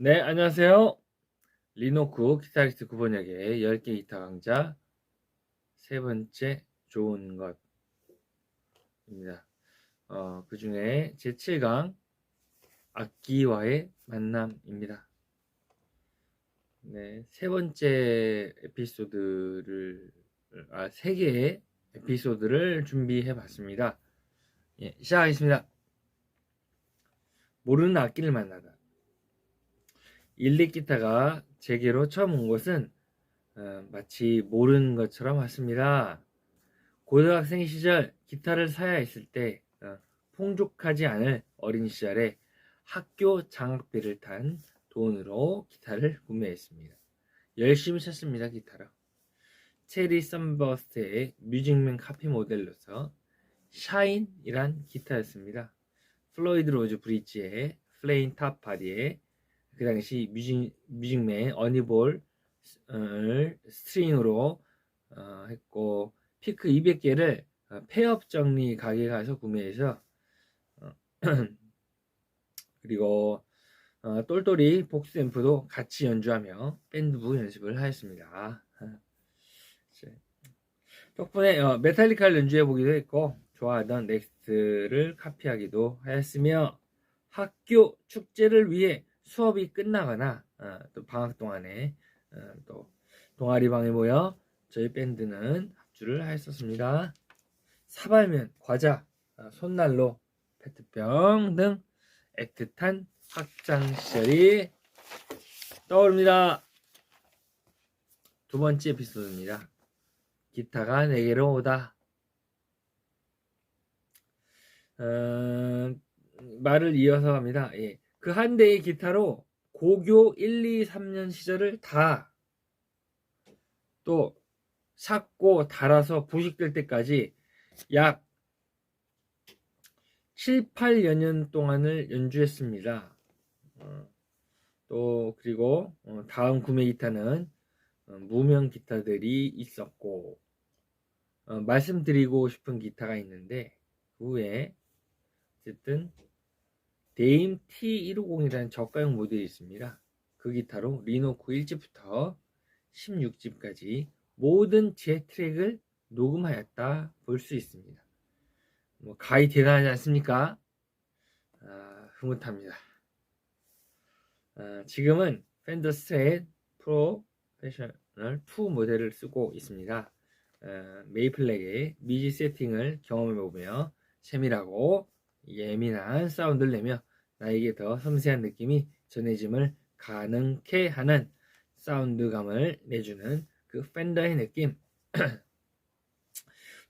네, 안녕하세요. 리노쿠 기타리스트 9번역의 10개 기타 강좌 세 번째 좋은 것입니다. 어, 그 중에 제7강 악기와의 만남입니다. 네, 세 번째 에피소드를, 아, 세 개의 에피소드를 준비해 봤습니다. 예, 시작하겠습니다. 모르는 악기를 만나다. 일렉 기타가 제게로 처음 온 것은 어, 마치 모르는 것처럼 왔습니다. 고등학생 시절 기타를 사야 했을 때 어, 풍족하지 않을 어린 시절에 학교 장학비를 탄 돈으로 기타를 구매했습니다. 열심히 쳤습니다, 기타를. 체리 썬버스트의 뮤직맨 카피 모델로서 샤인이란 기타였습니다. 플로이드 로즈 브릿지의 플레인 탑 바디의 그 당시 뮤직, 뮤직맨 어니볼 스트링으로 어, 했고 피크 200개를 어, 폐업 정리 가게 가서 구매해서 어, 그리고 어, 똘똘이 복스 앰프도 같이 연주하며 밴드부 연습을 하였습니다. 덕분에 어, 메탈리카를 연주해 보기도 했고 좋아하던 넥스트를 카피하기도 하였으며 학교 축제를 위해 수업이 끝나거나 어, 또 방학 동안에 어, 또 동아리 방에 모여 저희 밴드는 합주를 하였었습니다. 사발면, 과자, 어, 손난로, 페트병 등 애틋한 학창 시절이 떠오릅니다. 두 번째 에피소드입니다. 기타가 내게로 오다. 어, 말을 이어서 합니다. 예. 그 한 대의 기타로 고교 1, 2, 3년 시절을 다 또 삭고 달아서 부식될 때까지 약 7, 8여 년 동안을 연주했습니다. 어, 또 그리고 어, 다음 구매 기타는 어, 무명 기타들이 있었고 어, 말씀드리고 싶은 기타가 있는데 그 후에 어쨌든 데임 T150이라는 저가형 모델이 있습니다. 그 기타로 리노쿠 1집부터 16집까지 모든 제 트랙을 녹음하였다 볼 수 있습니다. 뭐 가히 대단하지 않습니까? 아, 흐뭇합니다. 아, 지금은 팬더 스트레이트 프로페셔널 2 모델을 쓰고 있습니다. 아, 메이플렉의 미지 세팅을 경험해보며 세밀하고 예민한 사운드를 내며 나에게 더 섬세한 느낌이 전해짐을 가능케 하는 사운드감을 내주는 그 팬더의 느낌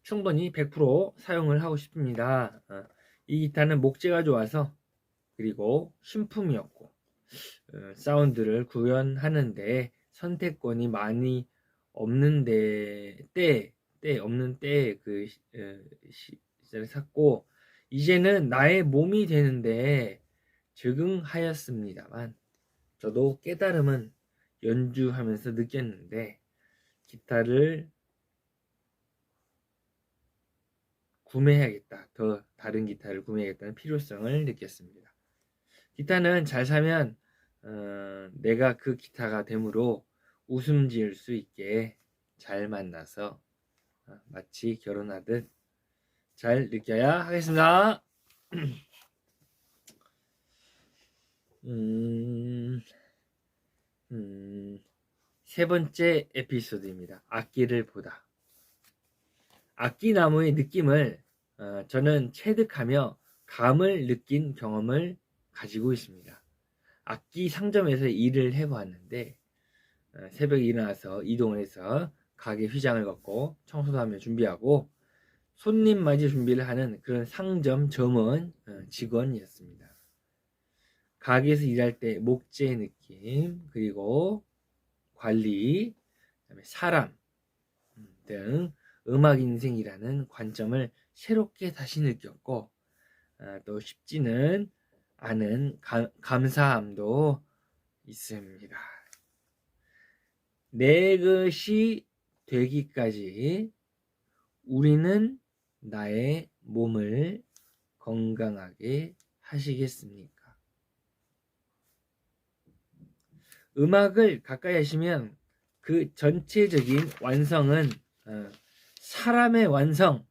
충분히 100% 사용을 하고 싶습니다. 어, 이 기타는 목재가 좋아서 그리고 신품이었고 어, 사운드를 구현하는데 선택권이 많이 없는데 때, 때 없는 때그 어, 시절에 샀고 이제는 나의 몸이 되는데 적응하였습니다만 저도 깨달음은 연주하면서 느꼈는데 기타를 구매해야겠다. 더 다른 기타를 구매해야겠다는 필요성을 느꼈습니다. 기타는 잘 사면 어, 내가 그 기타가 되므로 웃음 지을 수 있게 잘 만나서 어, 마치 결혼하듯 잘 느껴야 하겠습니다. 음, 음, 세 번째 에피소드입니다. 악기를 보다. 악기 나무의 느낌을 어, 저는 체득하며 감을 느낀 경험을 가지고 있습니다. 악기 상점에서 일을 해보았는데 어, 새벽에 일어나서 이동을 해서 가게 휘장을 걷고 청소도 하며 준비하고 손님 맞이 준비를 하는 그런 상점 점원 어, 직원이었습니다. 가게에서 일할 때 목재 느낌 그리고 관리 그다음에 사람 음, 등 음악 인생이라는 관점을 새롭게 다시 느꼈고 어, 또 쉽지는 않은 감, 감사함도 있습니다. 내 것이 되기까지 우리는 나의 몸을 건강하게 하시겠습니까? 음악을 가까이 하시면 그 전체적인 완성은 어, 사람의 완성이라고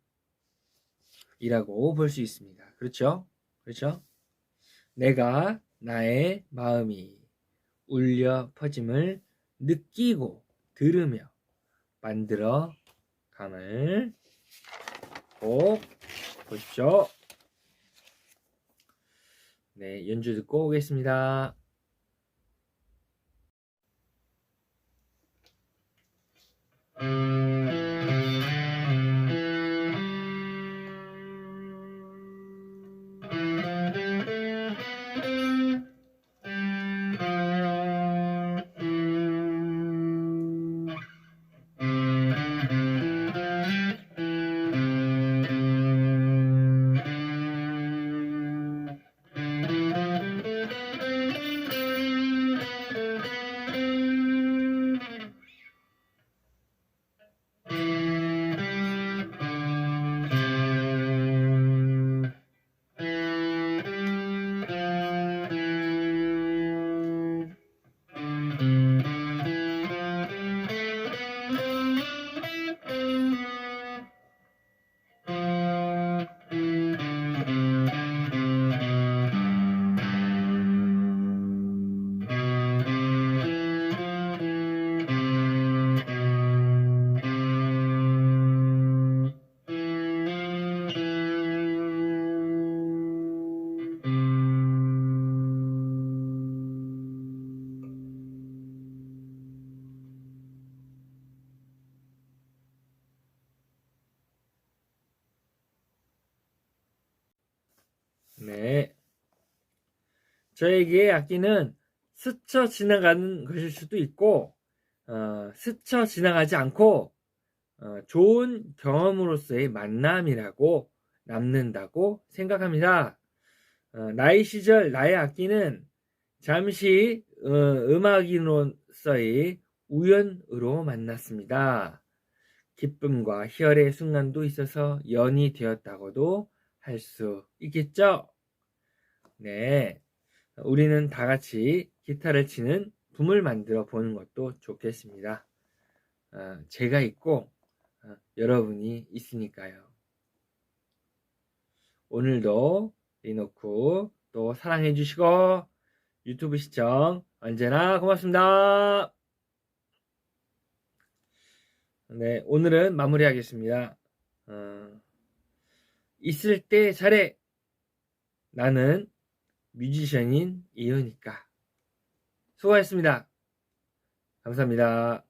볼 수 있습니다. 그렇죠? 그렇죠? 내가 나의 마음이 울려 퍼짐을 느끼고 들으며 만들어 감을 꼭 보십시오. 네, 연주 듣고 오겠습니다. 네. 저에게 악기는 스쳐 지나가는 것일 수도 있고, 어, 스쳐 지나가지 않고, 어, 좋은 경험으로서의 만남이라고 남는다고 생각합니다. 어, 나이 시절 나의 악기는 잠시 어, 음악인으로서의 우연으로 만났습니다. 기쁨과 희열의 순간도 있어서 연이 되었다고도 할 수 있겠죠? 네. 우리는 다 같이 기타를 치는 붐을 만들어 보는 것도 좋겠습니다. 어, 제가 있고 어, 여러분이 있으니까요. 오늘도 리노쿠 또 사랑해 주시고 유튜브 시청 언제나 고맙습니다. 네, 오늘은 마무리하겠습니다. 어, 있을 때 잘해. 나는 뮤지션인 이유니까. 수고하셨습니다. 감사합니다.